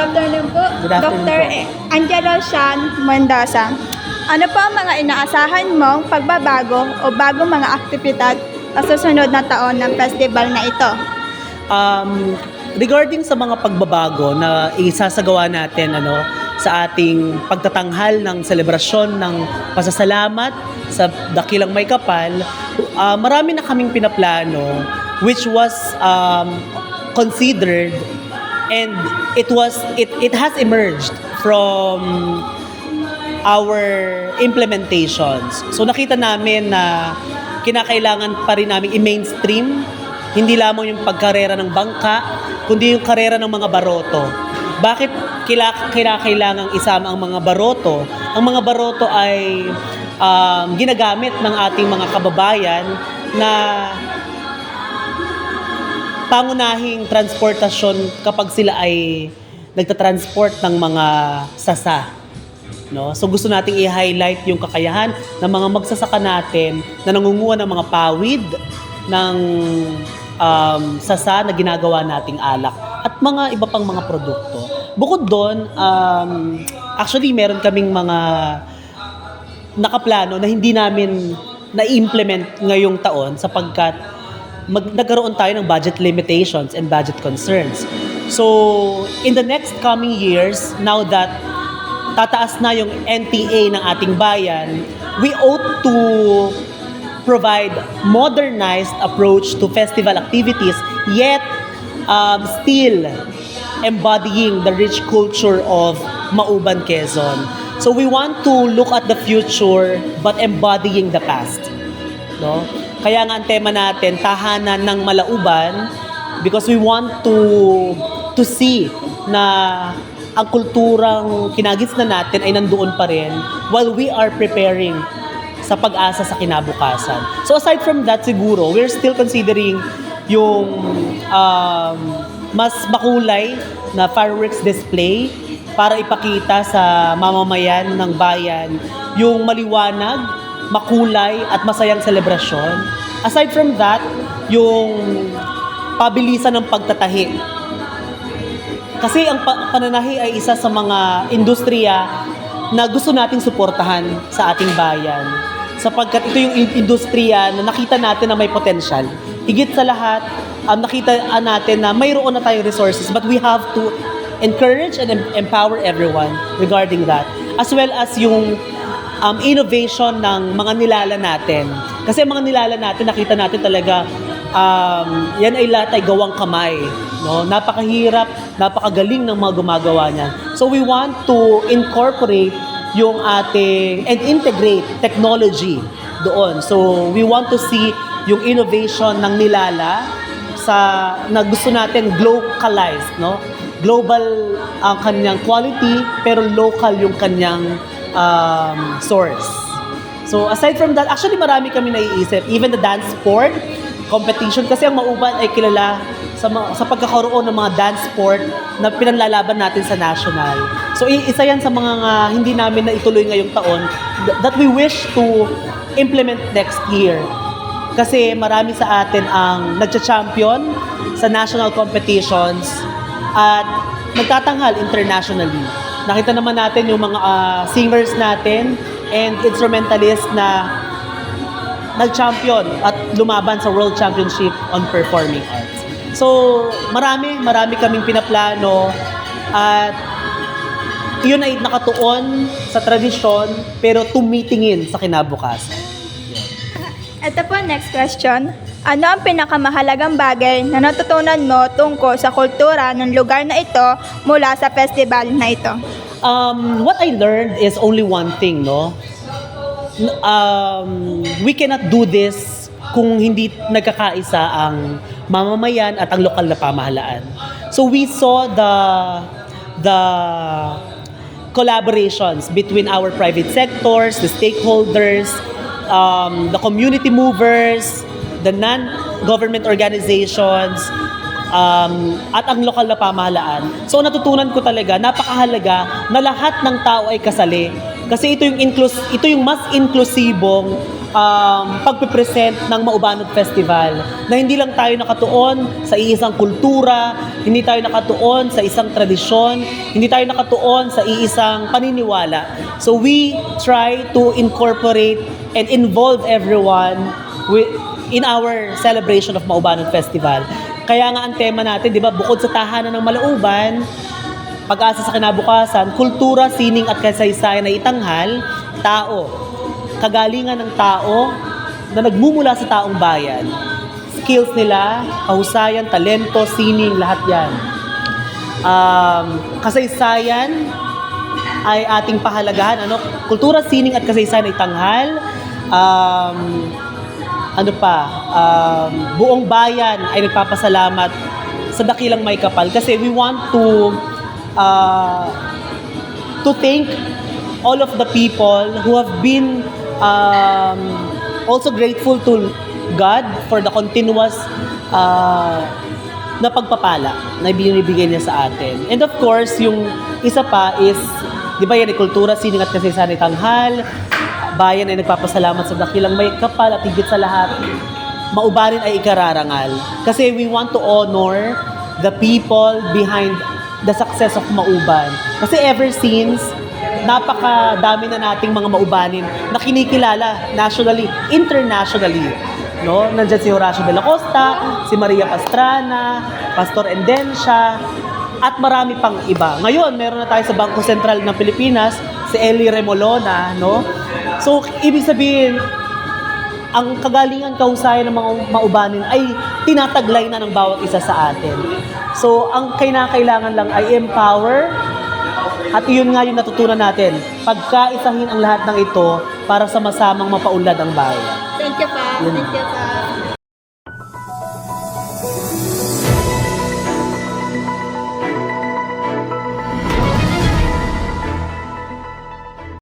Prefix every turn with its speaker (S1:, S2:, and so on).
S1: afternoon po,
S2: Good afternoon
S1: Dr.
S2: po.
S1: Angelo Sean Mendoza. Ano po ang mga inaasahan mong pagbabago o bagong mga aktibidad sa susunod na taon ng festival na ito?
S2: Um, regarding sa mga pagbabago na isasagawa natin ano sa ating pagtatanghal ng selebrasyon ng pasasalamat sa Dakilang May Kapal, ah, marami na kaming pinaplano which was um, considered and it was it it has emerged from our implementations. So nakita namin na kinakailangan pa rin namin i-mainstream hindi lamang yung pagkarera ng bangka, kundi yung karera ng mga baroto. Bakit kila, kinakailangang isama ang mga baroto? Ang mga baroto ay um, ginagamit ng ating mga kababayan na pangunahing transportasyon kapag sila ay nagtatransport ng mga sasa. No? So gusto nating i-highlight yung kakayahan ng mga magsasaka natin na nangunguha ng mga pawid ng um, sasa na ginagawa nating alak at mga iba pang mga produkto. Bukod doon, um, actually meron kaming mga nakaplano na hindi namin na-implement ngayong taon sapagkat mag nagkaroon tayo ng budget limitations and budget concerns. So, in the next coming years, now that tataas na yung NTA ng ating bayan, we ought to provide modernized approach to festival activities yet um, still embodying the rich culture of Mauban Quezon. So we want to look at the future but embodying the past. No? Kaya nga ang tema natin, tahanan ng malauban because we want to to see na ang kulturang kinagis na natin ay nandoon pa rin while we are preparing sa pag-asa sa kinabukasan. So aside from that siguro, we're still considering yung um, mas makulay na fireworks display para ipakita sa mamamayan ng bayan yung maliwanag, makulay at masayang selebrasyon. Aside from that, yung pabilisan ng pagtatahi. Kasi ang pa- pananahi ay isa sa mga industriya na gusto nating suportahan sa ating bayan. Sapagkat ito yung in- industriya na nakita natin na may potensyal. Higit sa lahat, um, nakita natin na mayroon na tayong resources but we have to encourage and em- empower everyone regarding that. As well as yung um, innovation ng mga nilala natin. Kasi mga nilala natin, nakita natin talaga, um, yan ay lahat ay gawang kamay. No? Napakahirap, napakagaling ng mga gumagawa niyan. So we want to incorporate yung ating, and integrate technology doon. So we want to see yung innovation ng nilala sa na gusto natin localized, no? Global ang kanyang quality pero local yung kanyang um, source. So aside from that, actually marami kami naiisip. Even the dance sport competition kasi ang Mauban ay kilala sa sa pagkakaroon ng mga dance sport na pinanlalaban natin sa national. So isa yan sa mga nga hindi namin na ituloy ngayong taon th- that we wish to implement next year. Kasi marami sa atin ang nagcha-champion sa national competitions at nagtatanghal internationally. Nakita naman natin yung mga ah, singers natin and instrumentalists na nag-champion at lumaban sa World Championship on Performing Arts. So, marami, marami kaming pinaplano at yun ay nakatuon sa tradisyon pero tumitingin sa kinabukasan.
S1: Ito po next question. Ano ang pinakamahalagang bagay na natutunan mo tungkol sa kultura ng lugar na ito mula sa festival na ito?
S2: Um, what I learned is only one thing, no? Um, we cannot do this kung hindi nagkakaisa ang mamamayan at ang lokal na pamahalaan. So we saw the the collaborations between our private sectors, the stakeholders, um, the community movers, the non-government organizations, um, at ang lokal na pamahalaan. So natutunan ko talaga, napakahalaga na lahat ng tao ay kasali. Kasi ito yung inclus ito yung mas inklusibong um, pagpipresent ng Maubanot Festival na hindi lang tayo nakatuon sa iisang kultura, hindi tayo nakatuon sa isang tradisyon, hindi tayo nakatuon sa iisang paniniwala. So we try to incorporate and involve everyone with, in our celebration of Maubanot Festival. Kaya nga ang tema natin, di ba, bukod sa tahanan ng Malauban, pag-asa sa kinabukasan, kultura, sining at kasaysayan na itanghal, tao. Kagalingan ng tao na nagmumula sa taong bayan. Skills nila, kahusayan, talento, sining, lahat yan. Um, kasaysayan ay ating pahalagahan. Ano? Kultura, sining at kasaysayan ay tanghal. Um, ano pa, um, buong bayan ay nagpapasalamat sa dakilang may kapal kasi we want to uh, to thank all of the people who have been um, also grateful to God for the continuous uh, na pagpapala na binibigay niya sa atin. And of course, yung isa pa is, di ba yan, kultura, sining at kasaysayan ay tanghal, bayan ay nagpapasalamat sa dakilang may kapal at higit sa lahat, maubarin ay ikararangal. Kasi we want to honor the people behind the success of Mauban. Kasi ever since, napakadami na nating mga maubanin na kinikilala nationally, internationally. No? Nandiyan si Horacio de la Costa, si Maria Pastrana, Pastor Endencia, at marami pang iba. Ngayon, meron na tayo sa Bangko Sentral ng Pilipinas, si Eli Remolona, no? So, ibig sabihin, ang kagalingan kahusayan ng mga maubanin ay tinataglay na ng bawat isa sa atin. So, ang kinakailangan lang ay empower at iyon nga yung natutunan natin. Pagkaisahin ang lahat ng ito para sa masamang mapaunlad ang bayan.
S1: Thank you pa.
S2: Yun.
S1: Thank you pa.